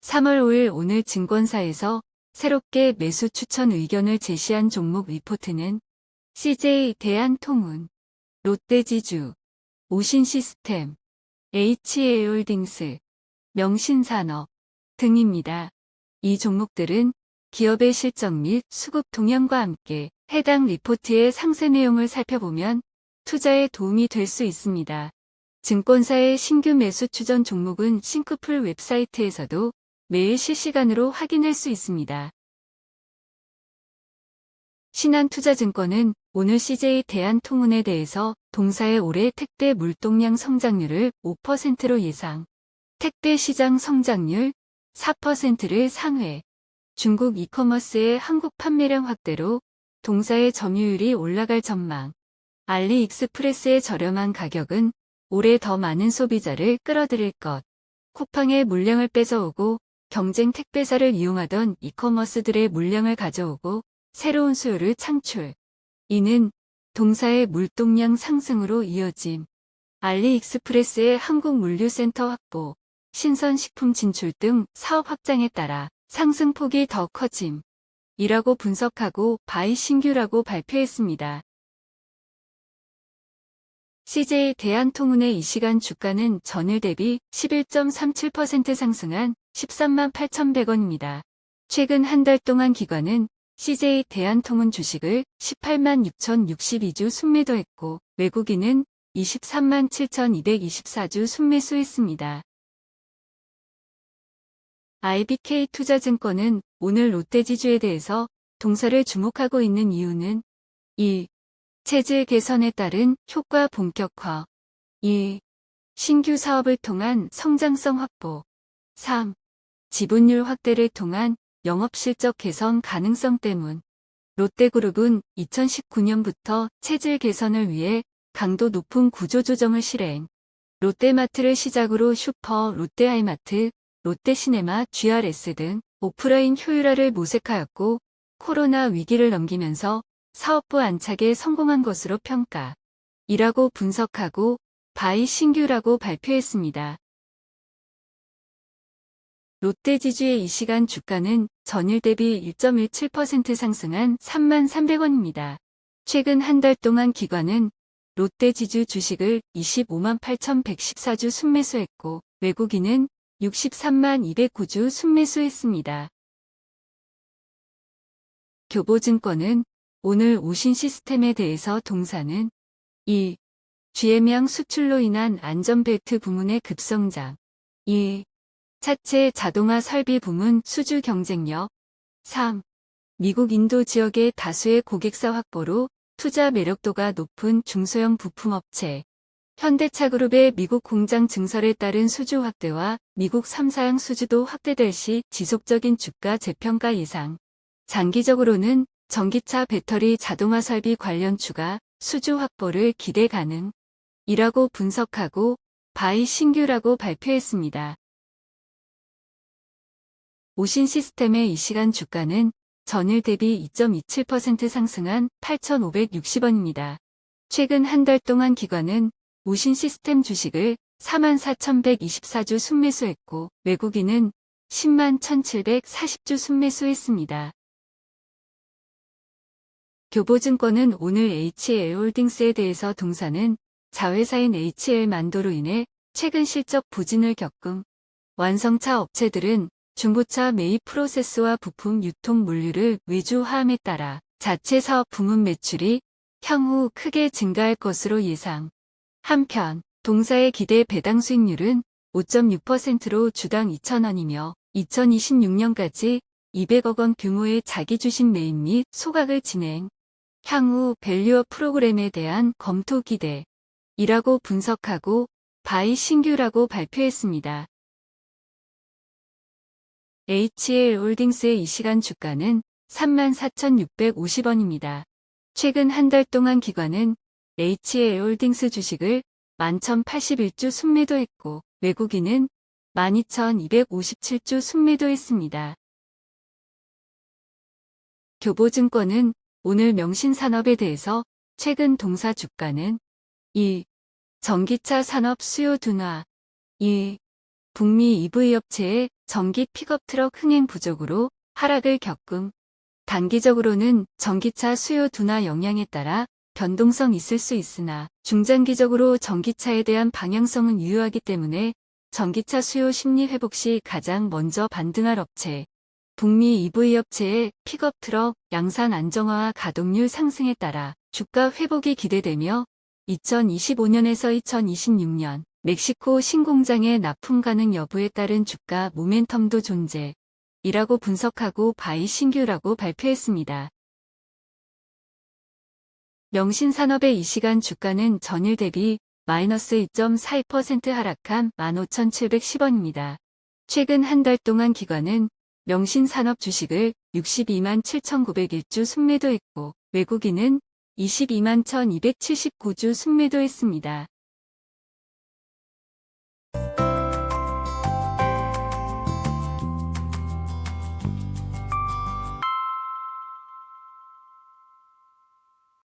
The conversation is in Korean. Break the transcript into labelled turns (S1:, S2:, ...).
S1: (3월 5일) 오늘 증권사에서 새롭게 매수 추천 의견을 제시한 종목 리포트는 CJ 대한통운, 롯데지주, 오신시스템, HA홀딩스, 명신산업 등입니다. 이 종목들은 기업의 실적 및 수급 동향과 함께 해당 리포트의 상세 내용을 살펴보면 투자에 도움이 될 수 있습니다. 증권사의 신규 매수 추전 종목은 싱크풀 웹사이트에서도 매일 실시간으로 확인할 수 있습니다. 신한투자증권은 오늘 CJ 대한통운에 대해서 동사의 올해 택배 물동량 성장률을 5%로 예상, 택배 시장 성장률 4%를 상회, 중국 이커머스의 한국 판매량 확대로 동사의 점유율이 올라갈 전망, 알리익스프레스의 저렴한 가격은 올해 더 많은 소비자를 끌어들일 것, 쿠팡의 물량을 뺏어오고 경쟁 택배사를 이용하던 이커머스들의 물량을 가져오고 새로운 수요를 창출. 이는 동사의 물동량 상승으로 이어짐. 알리익스프레스의 한국 물류센터 확보, 신선 식품 진출 등 사업 확장에 따라 상승폭이 더 커짐. 이라고 분석하고 바이 신규라고 발표했습니다. CJ 대한통운의 이 시간 주가는 전일 대비 11.37% 상승한 13만 8,100원입니다. 최근 한 달 동안 기관은 CJ 대한통운 주식을 18만 6,062주 순매도했고 외국인은 23만 7,224주 순매수했습니다. IBK 투자증권은 오늘 롯데지주에 대해서 동사를 주목하고 있는 이유는 1. 체질 개선에 따른 효과 본격화 2. 신규 사업을 통한 성장성 확보 3. 지분율 확대를 통한 영업실적 개선 가능성 때문 롯데그룹은 2019년부터 체질 개선을 위해 강도 높은 구조조정을 실행. 롯데마트를 시작으로 슈퍼, 롯데아이마트, 롯데시네마, GRS 등 오프라인 효율화를 모색하였고 코로나 위기를 넘기면서 사업부 안착에 성공한 것으로 평가. 이라고 분석하고 바이 신규라고 발표했습니다. 롯데 지주의 이 시간 주가는 전일 대비 1.17% 상승한 3만 300원입니다. 최근 한 달 동안 기관은 롯데 지주 주식을 25만 8,114주 순매수했고 외국인은 63만 209주 순매수했습니다. 교보증권은 오늘 오신 시스템에 대해서 동사는 1. GM양 수출로 인한 안전벨트 부문의 급성장 2. 차체 자동화 설비 부문 수주 경쟁력 3. 미국 인도 지역의 다수의 고객사 확보로 투자 매력도가 높은 중소형 부품업체 현대차 그룹의 미국 공장 증설에 따른 수주 확대와 미국 3사양 수주도 확대될 시 지속적인 주가 재평가 예상. 장기적으로는 전기차 배터리 자동화 설비 관련 추가 수주 확보를 기대 가능. 이라고 분석하고 바이 신규라고 발표했습니다. 오신 시스템의 이 시간 주가는 전일 대비 2.27% 상승한 8,560원입니다. 최근 한 달 동안 기관은 오신 시스템 주식을 44,124주 순매수했고 외국인은 10만 1,740주 순매수했습니다. 교보증권은 오늘 HL홀딩스에 대해서 동사는 자회사인 HL만도로 인해 최근 실적 부진을 겪음 완성차 업체들은 중고차 매입 프로세스와 부품 유통 물류를 위주화함에 따라 자체 사업 부문 매출이 향후 크게 증가할 것으로 예상. 한편 동사의 기대 배당 수익률은 5.6%로 주당 2,000원이며 2026년까지 200억 원 규모의 자기 주식 매입 및 소각을 진행. 향후 밸류어 프로그램에 대한 검토 기대. 이라고 분석하고 바이 신규라고 발표했습니다. HL홀딩스의 이 시간 주가는 34,650원입니다. 최근 한 달 동안 기관은 HL홀딩스 주식을 11,081주 순매도했고 외국인은 12,257주 순매도했습니다. 교보증권은 오늘 명신산업에 대해서 최근 동사 주가는 1. 전기차 산업 수요 둔화 2. 북미 EV 업체의 전기 픽업 트럭 흥행 부족으로 하락을 겪음. 단기적으로는 전기차 수요 둔화 영향에 따라 변동성 있을 수 있으나 중장기적으로 전기차에 대한 방향성은 유효하기 때문에 전기차 수요 심리 회복 시 가장 먼저 반등할 업체, 북미 EV 업체의 픽업 트럭 양산 안정화와 가동률 상승에 따라 주가 회복이 기대되며 2025년에서 2026년 멕시코 신공장의 납품 가능 여부에 따른 주가 모멘텀도 존재. 이라고 분석하고 바이 신규라고 발표했습니다. 명신산업의 이 시간 주가는 전일 대비 마이너스 2.42% 하락한 15,710원입니다. 최근 한 달 동안 기관은 명신산업 주식을 62만 7,901주 순매도했고 외국인은 22만 1,279주 순매도했습니다.